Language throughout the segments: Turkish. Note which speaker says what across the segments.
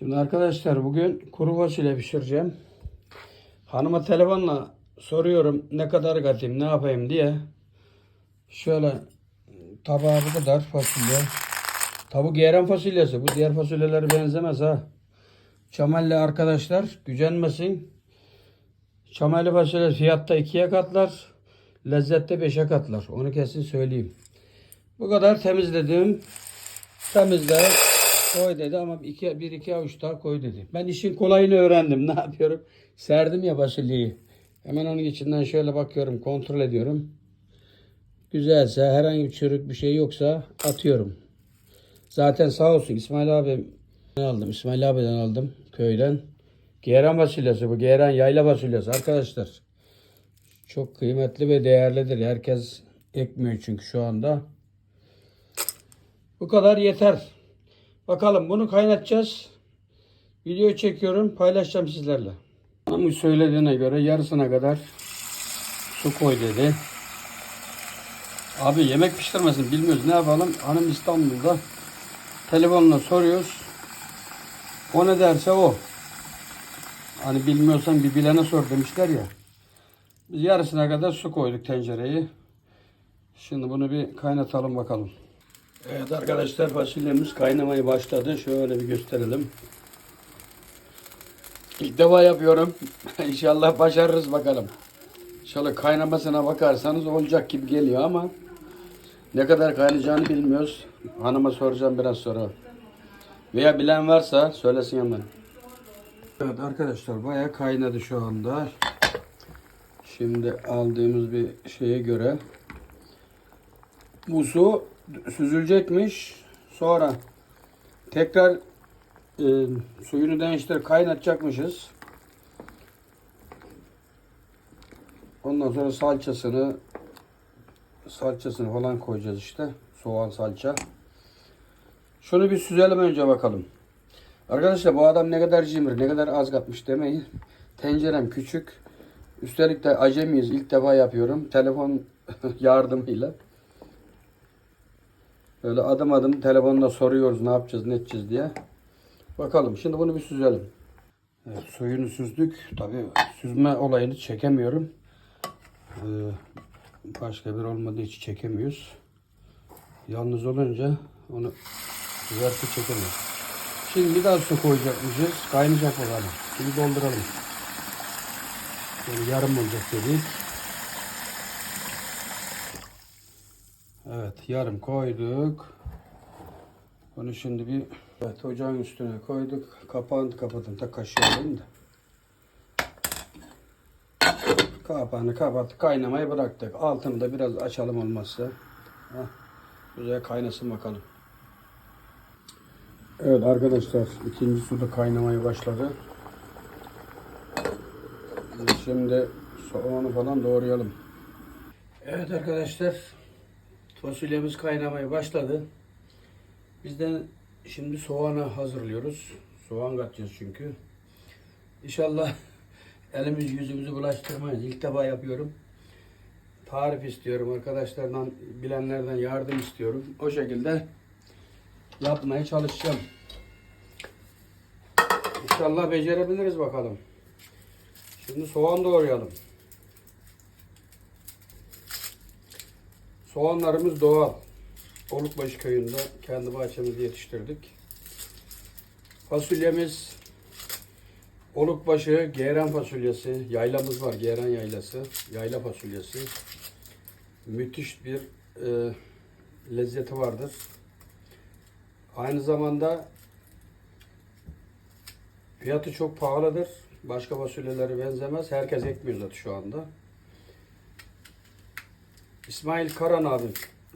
Speaker 1: Şimdi arkadaşlar bugün kuru fasulye pişireceğim. Hanıma telefonla soruyorum ne kadar katayım ne yapayım diye. Şöyle tabağı bu kadar fasulye. Tabu geğren fasulyesi. Bu diğer fasulyelere benzemez ha. Çamalli arkadaşlar gücenmesin. Çamalli fasulye fiyatta ikiye katlar. Lezzette beşe katlar. Onu kesin söyleyeyim. Bu kadar temizledim. Temizle koy dedi ama iki, bir iki avuç daha koy dedi. Ben işin kolayını öğrendim. Ne yapıyorum? Serdim ya fasulyeyi. Hemen onun içinden şöyle bakıyorum, kontrol ediyorum. Güzelse, herhangi bir çürük bir şey yoksa atıyorum. Zaten sağ olsun İsmail abi aldım. İsmail abiden aldım köyden. Geğren fasulyesi bu. Geğren yayla fasulyesi arkadaşlar. Çok kıymetli ve değerlidir. Herkes ekmiyor çünkü şu anda. Bu kadar yeter. Bakalım bunu kaynatacağız. Video çekiyorum. Paylaşacağım sizlerle. Hanım söylediğine göre yarısına kadar su koy dedi. Abi yemek pişirmesin bilmiyoruz ne yapalım. Hanım İstanbul'da. Telefonla soruyoruz. O ne derse o. Hani bilmiyorsan bir bilene sor demişler ya. Biz yarısına kadar su koyduk tencereyi. Şimdi bunu bir kaynatalım bakalım. Evet arkadaşlar fasulyemiz kaynamaya başladı. Şöyle bir gösterelim. İlk defa yapıyorum. İnşallah başarırız bakalım. Şöyle kaynamasına bakarsanız olacak gibi geliyor ama ne kadar kaynayacağını bilmiyoruz. Hanıma soracağım biraz sonra. Veya bilen varsa söylesin hemen. Evet arkadaşlar bayağı kaynadı şu anda. Şimdi aldığımız bir şeye göre bu su süzülecekmiş. Sonra tekrar e, suyunu değiştirip kaynatacakmışız. Ondan sonra salçasını salçasını falan koyacağız işte. Soğan salça. Şunu bir süzelim önce bakalım. Arkadaşlar bu adam ne kadar cimri, ne kadar az katmış demeyin. Tencerem küçük. Üstelik de acemiyiz. İlk defa yapıyorum. Telefon yardımıyla. Böyle adım adım telefonla soruyoruz ne yapacağız, ne edeceğiz diye. Bakalım. Şimdi bunu bir süzelim. Evet, suyunu süzdük. Tabii süzme olayını çekemiyorum. Ee, başka bir olmadığı için çekemiyoruz. Yalnız olunca onu güzelce çekemiyoruz. Şimdi bir daha su koyacakmışız. Kaynayacak bakalım. Şimdi dolduralım. Böyle yarım olacak dedik. Evet yarım koyduk. Bunu şimdi bir evet, ocağın üstüne koyduk. Kapağını kapatalım. Ta kaşığı alayım da. Kapağını kapattık. Kaynamaya bıraktık. Altını da biraz açalım olmazsa. Heh, güzel kaynasın bakalım. Evet arkadaşlar ikinci su da kaynamaya başladı. Şimdi soğanı falan doğrayalım. Evet arkadaşlar fasulyemiz kaynamaya başladı. Biz de şimdi soğanı hazırlıyoruz. Soğan katacağız çünkü. İnşallah elimiz yüzümüzü bulaştırmayız. İlk defa yapıyorum. Tarif istiyorum arkadaşlardan, bilenlerden yardım istiyorum. O şekilde yapmaya çalışacağım. İnşallah becerebiliriz bakalım. Şimdi soğan doğrayalım. Soğanlarımız doğal. Olukbaşı köyünde kendi bahçemizde yetiştirdik. Fasulyemiz Olukbaşı geğren fasulyesi, yaylamız var, geğren yaylası, yayla fasulyesi. Müthiş bir e, lezzeti vardır. Aynı zamanda fiyatı çok pahalıdır. Başka fasulyelere benzemez. Herkes ekmiyor zaten şu anda. İsmail Karan abim.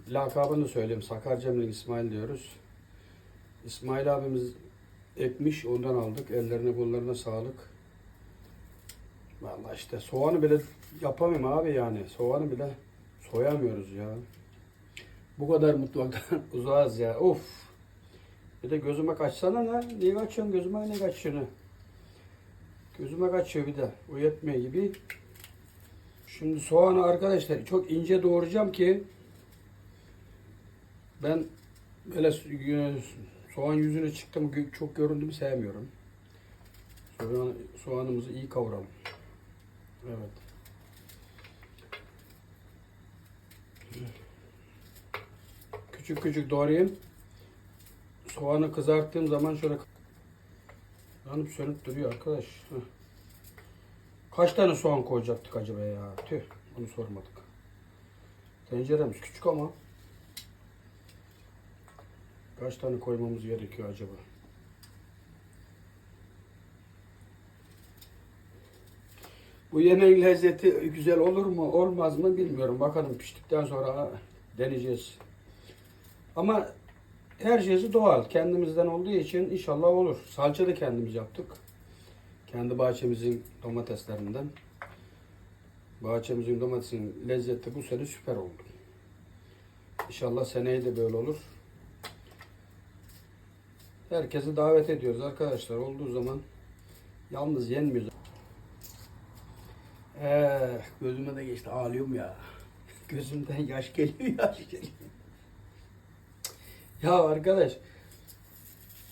Speaker 1: Lakabını söyleyeyim. Sakarcemlik İsmail diyoruz. İsmail abimiz ekmiş. Ondan aldık. Ellerine kollarına sağlık. Vallahi işte soğanı bile yapamıyorum abi yani. Soğanı bile soyamıyoruz ya. Bu kadar mutfaktan uzağız ya. Of. Bir de gözüme kaçsana lan. Niye kaçıyorsun? Gözüme ne kaçıyorsun? Gözüme kaçıyor bir de. O yetmiyor gibi. Şimdi soğanı arkadaşlar çok ince doğrayacağım ki ben böyle Soğan yüzüne çıktı gö- çok göründü mü sevmiyorum. Soğan, soğanımızı iyi kavuralım. Evet. Küçük küçük doğrayayım. Soğanı kızarttığım zaman şöyle yanıp sönüp duruyor arkadaş. Heh. Kaç tane soğan koyacaktık acaba ya? Tüh, onu sormadık. Tenceremiz küçük ama kaç tane koymamız gerekiyor acaba? Bu yemeğin lezzeti güzel olur mu, olmaz mı bilmiyorum. Bakalım piştikten sonra deneyeceğiz. Ama her şeysi doğal. Kendimizden olduğu için inşallah olur. Salça da kendimiz yaptık. Kendi bahçemizin domateslerinden. Bahçemizin domatesin lezzeti bu sene süper oldu. İnşallah seneye de böyle olur. Herkesi davet ediyoruz arkadaşlar. Olduğu zaman yalnız yenmiyoruz. Eh, gözüme de geçti. Ağlıyorum ya. Gözümden yaş geliyor, yaş geliyor. Ya arkadaş,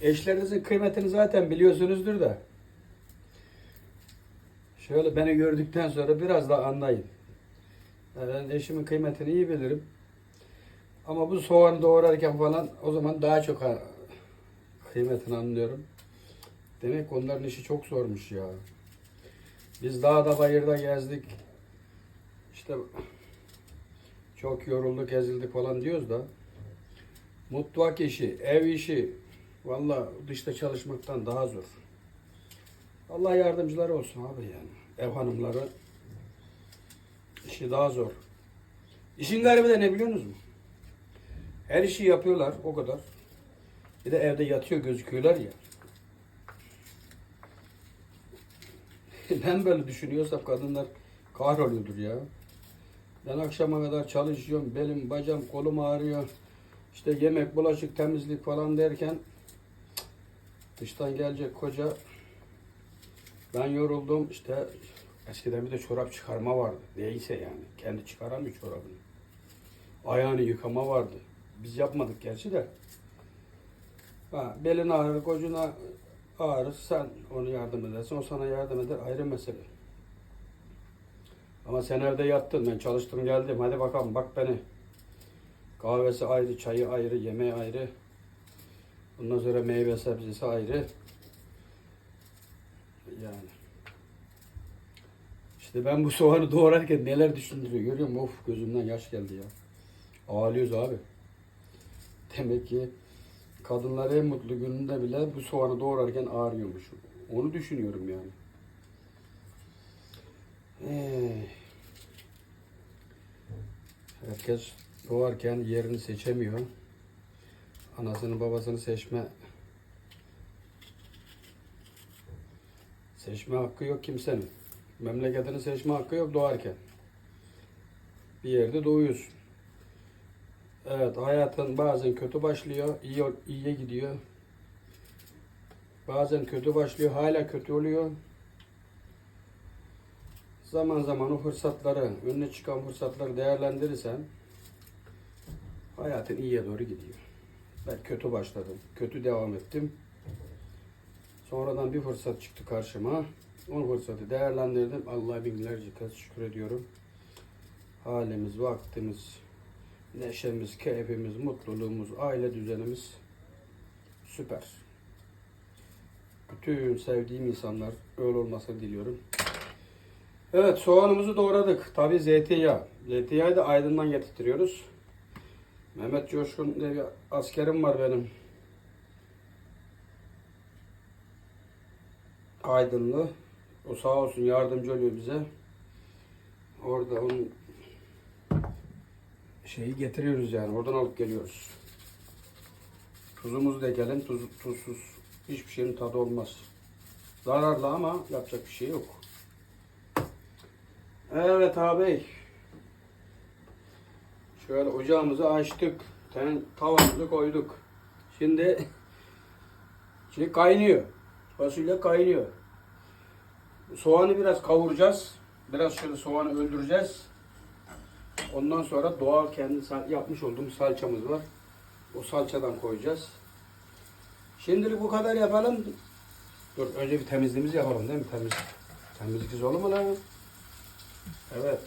Speaker 1: eşlerinizin kıymetini zaten biliyorsunuzdur da. Şöyle beni gördükten sonra biraz da anlayın. Ben eşimin kıymetini iyi bilirim. Ama bu soğanı doğrarken falan o zaman daha çok kıymetini anlıyorum. Demek onların işi çok zormuş ya. Biz dağda bayırda gezdik. İşte çok yorulduk, ezildik falan diyoruz da mutfak işi, ev işi valla dışta çalışmaktan daha zor. Allah yardımcıları olsun abi yani. Ev hanımları işi daha zor. İşin garibi de ne biliyor musunuz? Her işi yapıyorlar o kadar. Bir de evde yatıyor gözüküyorlar ya. ben böyle düşünüyorsam kadınlar kahroluyordur ya. Ben akşama kadar çalışıyorum. Belim, bacağım, kolum ağrıyor. İşte yemek, bulaşık, temizlik falan derken dıştan gelecek koca ben yoruldum. İşte eskiden bir de çorap çıkarma vardı. Neyse yani. Kendi çıkaramıyor çorabını. Ayağını yıkama vardı. Biz yapmadık gerçi de. Ha, belin ağrır, kocuna ağrır. Sen onu yardım edersin. O sana yardım eder. Ayrı mesele. Ama sen evde yattın. Ben çalıştım geldim. Hadi bakalım bak beni. Kahvesi ayrı, çayı ayrı, yemeği ayrı. Ondan sonra meyve sebzesi ayrı. Yani. İşte ben bu soğanı doğrarken neler düşündürüyor görüyor musun? Of gözümden yaş geldi ya. Ağlıyoruz abi. Demek ki kadınlar en mutlu gününde bile bu soğanı doğrarken ağrıyormuş. Onu düşünüyorum yani. Herkes doğarken yerini seçemiyor. Anasını babasını seçme seçme hakkı yok kimsenin. Memleketini seçme hakkı yok doğarken. Bir yerde doğuyorsun. Evet hayatın bazen kötü başlıyor, iyi iyiye gidiyor. Bazen kötü başlıyor, hala kötü oluyor. Zaman zaman o fırsatları, önüne çıkan fırsatları değerlendirirsen hayatın iyiye doğru gidiyor. Ben kötü başladım, kötü devam ettim. Sonradan bir fırsat çıktı karşıma. O fırsatı değerlendirdim. Allah'a binlerce kez şükür ediyorum. Halimiz, vaktimiz, neşemiz, keyfimiz, mutluluğumuz, aile düzenimiz süper. Bütün sevdiğim insanlar öyle olmasını diliyorum. Evet soğanımızı doğradık. Tabi zeytinyağı. Zeytinyağı da Aydın'dan getirtiyoruz. Mehmet Coşkun diye bir askerim var benim. Aydınlı. O sağ olsun yardımcı oluyor bize. Orada onun şeyi getiriyoruz yani. Oradan alıp geliyoruz. Tuzumuzu da ekelim. Tuz, tuzsuz hiçbir şeyin tadı olmaz. Zararlı ama yapacak bir şey yok. Evet abi. Şöyle ocağımızı açtık. Ten, tavamızı koyduk. Şimdi şimdi kaynıyor. Fasulye kaynıyor. Soğanı biraz kavuracağız. Biraz şöyle soğanı öldüreceğiz. Ondan sonra doğal kendi yapmış olduğumuz salçamız var. O salçadan koyacağız. Şimdilik bu kadar yapalım. Dur önce bir temizliğimizi yapalım değil mi? Temiz. Temizlik olur mu lan? Evet.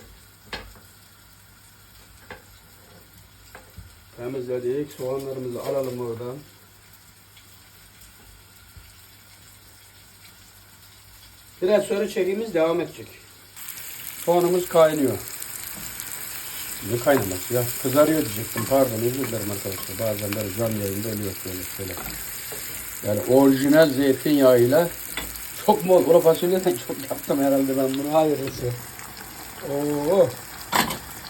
Speaker 1: Temizledik. Soğanlarımızı alalım oradan. Biraz sonra çekimimiz devam edecek. Soğanımız kaynıyor. Ne kaynaması ya? Kızarıyor diyecektim. Pardon özür dilerim arkadaşlar. Bazen böyle canlı yayında oluyor böyle şeyler. Yani orijinal zeytinyağıyla çok bol. Kuru fasulyeden çok yaptım herhalde ben bunu. Hayırlısı. Oo.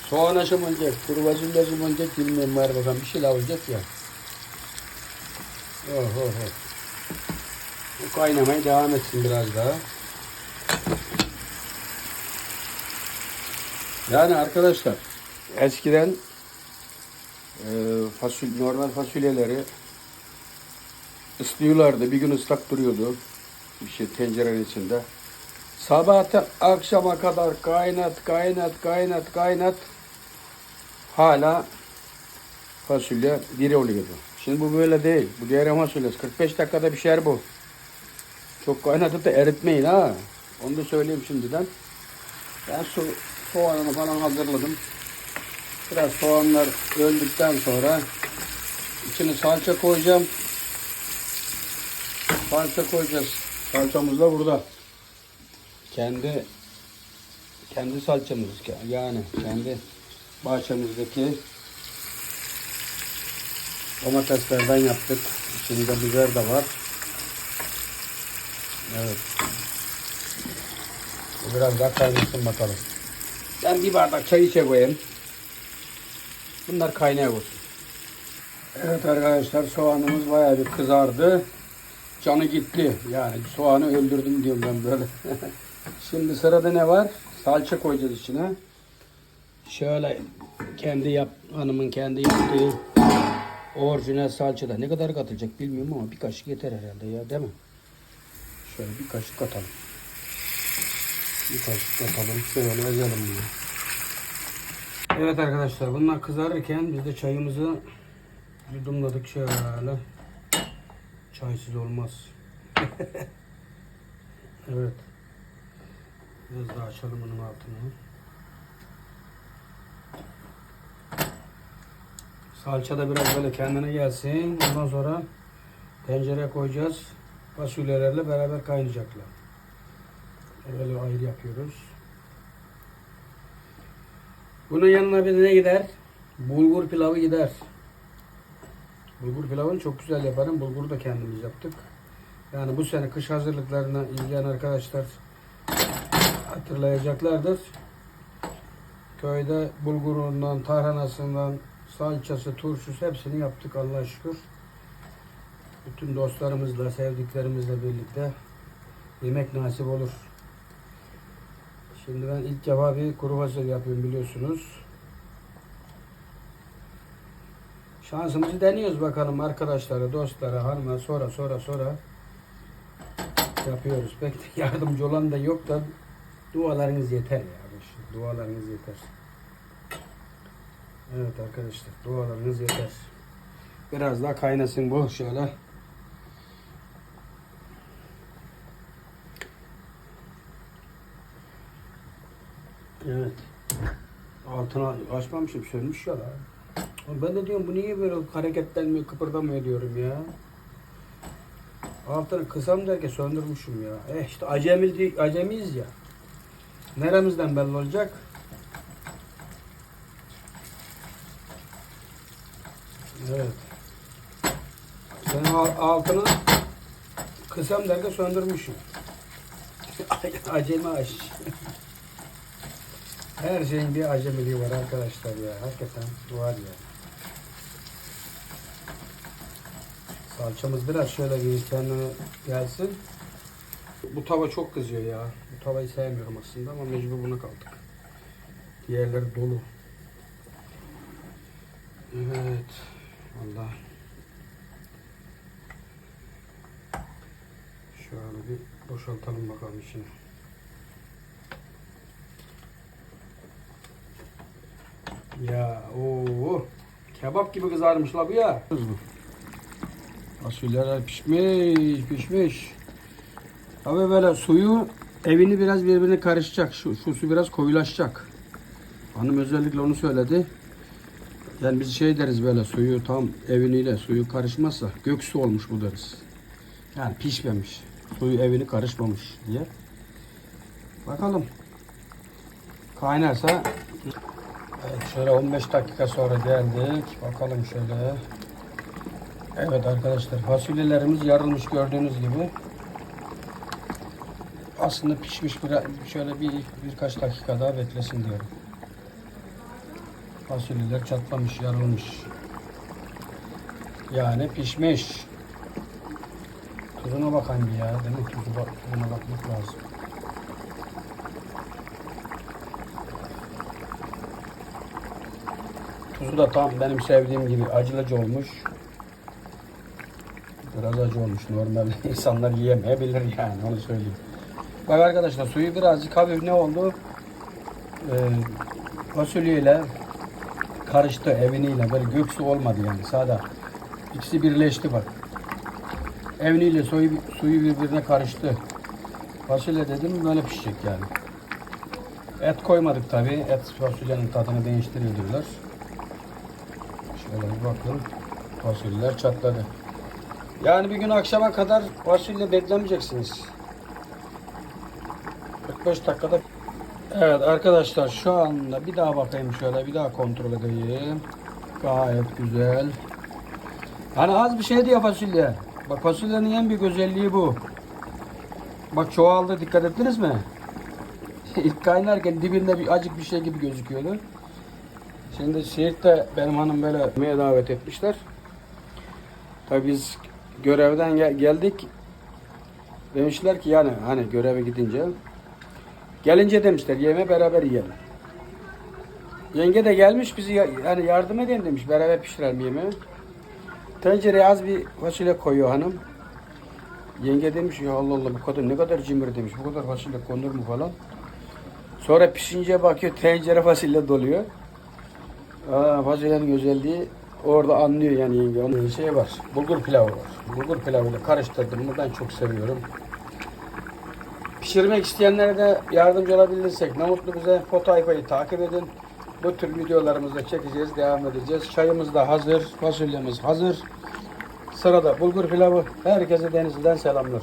Speaker 1: Soğan aşım olacak. Kuru fasulye aşım olacak. Bilmiyorum var bakalım. Bir şeyler olacak ya. Oh, oh, oh. Bu kaynamaya devam etsin biraz daha. Yani arkadaşlar eskiden e, fasul, normal fasulyeleri ıslıyorlardı. Bir gün ıslak duruyordu. Bir şey tencerenin içinde. Sabahtan akşama kadar kaynat, kaynat, kaynat, kaynat. Hala fasulye diri oluyordu. Şimdi bu böyle değil. Bu diğer fasulyesi. 45 dakikada pişer bu. Çok kaynatıp da eritmeyin ha. Onu da söyleyeyim şimdiden. Ben su, soğanını falan hazırladım. Biraz soğanlar öldükten sonra içine salça koyacağım. Salça koyacağız. Salçamız da burada. Kendi kendi salçamız yani kendi bahçemizdeki domateslerden yaptık. İçinde biber de var. Evet. Biraz daha kaynasın bakalım. Ben bir bardak çay içe koyayım. Bunlar kaynaya olsun. Evet arkadaşlar soğanımız bayağı bir kızardı. Canı gitti. Yani soğanı öldürdüm diyorum ben böyle. Şimdi sırada ne var? Salça koyacağız içine. Şöyle kendi yap hanımın kendi yaptığı orijinal salça da ne kadar katılacak bilmiyorum ama bir kaşık yeter herhalde ya değil mi? Şöyle bir kaşık katalım. Bir kaşık katalım. Şöyle ezelim bunu. Evet arkadaşlar bunlar kızarırken biz de çayımızı yudumladık şöyle. Çaysız olmaz. evet. Biraz daha açalım bunun altını. Salça da biraz böyle kendine gelsin. Ondan sonra tencereye koyacağız. Fasulyelerle beraber kaynayacaklar. Böyle ayrı yapıyoruz. Bunun yanına bir ne gider? Bulgur pilavı gider. Bulgur pilavını çok güzel yaparım. Bulguru da kendimiz yaptık. Yani bu sene kış hazırlıklarına izleyen arkadaşlar hatırlayacaklardır. Köyde bulgurundan, tarhanasından, salçası, turşusu hepsini yaptık Allah'a şükür. Bütün dostlarımızla, sevdiklerimizle birlikte yemek nasip olur. Şimdi ben ilk defa bir kuru fasulye yapıyorum biliyorsunuz. Şansımızı deniyoruz bakalım arkadaşlara, dostlara, hanıma sonra sonra sonra yapıyoruz. Pek de yardımcı olan da yok da dualarınız yeter ya. Dualarınız yeter. Evet arkadaşlar dualarınız yeter. Biraz daha kaynasın bu şöyle. Evet. Altına açmamışım sönmüş ya. Oğlum Ben de diyorum bu niye böyle hareketlenmiyor, kıpırdamıyor diyorum ya. Altını kısam derken söndürmüşüm ya. Eh işte acemi, acemiyiz ya. Neremizden belli olacak? Evet. Al- altını kısam derken söndürmüşüm. Acemi aş. Her şeyin bir acemiliği var arkadaşlar ya. Hakikaten var ya. Salçamız biraz şöyle bir kendine gelsin. Bu tava çok kızıyor ya. Bu tavayı sevmiyorum aslında ama mecbur buna kaldık. Diğerleri dolu. Evet. Allah. Şöyle bir boşaltalım bakalım içine. Ya o kebap gibi kızarmış la bu ya. Fasulyeler pişmiş, pişmiş. Abi böyle suyu evini biraz birbirine karışacak. Şu, şu su biraz koyulaşacak. Hanım özellikle onu söyledi. Yani biz şey deriz böyle suyu tam eviniyle suyu karışmazsa gök su olmuş bu deriz. Yani pişmemiş. Suyu evini karışmamış diye. Bakalım. Kaynarsa Evet şöyle 15 dakika sonra geldik. Bakalım şöyle. Evet arkadaşlar fasulyelerimiz yarılmış gördüğünüz gibi. Aslında pişmiş şöyle bir birkaç dakika daha beklesin diyorum. Fasulyeler çatlamış, yarılmış. Yani pişmiş. Tuzuna bak hangi ya. Demek bak, tuzuna bakmak lazım. Tuzu da tam benim sevdiğim gibi acılıcı olmuş. Biraz acı olmuş. Normal insanlar yiyemeyebilir yani onu söyleyeyim. Bak arkadaşlar suyu birazcık hafif ne oldu? Ee, fasulyeyle karıştı eviniyle böyle göksu olmadı yani sağda. İkisi birleşti bak. Eviniyle suyu, suyu birbirine karıştı. Fasulye dedim böyle pişecek yani. Et koymadık tabi. Et fasulyenin tadını değiştiriyor diyorlar. Şöyle bir bakın. Fasulyeler çatladı. Yani bir gün akşama kadar fasulye beklemeyeceksiniz. 45 dakikada. Evet arkadaşlar şu anda bir daha bakayım şöyle bir daha kontrol edeyim. Gayet güzel. Hani az bir şey diyor fasulye. Bak fasulyenin en büyük özelliği bu. Bak çoğaldı dikkat ettiniz mi? İlk kaynarken dibinde bir acık bir şey gibi gözüküyordu. Şimdi Siirt'te benim hanım böyle yemeğe davet etmişler. Tabii biz görevden gel- geldik. Demişler ki yani hani göreve gidince gelince demişler yeme beraber yiyelim. Yenge de gelmiş bizi ya- yani yardım edin demiş beraber pişirelim yemeği. Tencereye az bir fasulye koyuyor hanım. Yenge demiş ya Allah Allah bu kadar ne kadar cimri demiş bu kadar fasulye konur mu falan. Sonra pişince bakıyor tencere fasulye doluyor. Aa, fasulyenin özelliği orada anlıyor yani yenge. Onun şey var. Bulgur pilavı var. Bulgur pilavıyla karıştırdım mı ben çok seviyorum. Pişirmek isteyenlere de yardımcı olabilirsek ne mutlu bize. Fotoğrafayı takip edin. Bu tür videolarımızda çekeceğiz, devam edeceğiz. Çayımız da hazır, fasulyemiz hazır. Sırada bulgur pilavı. Herkese Denizli'den selamlar.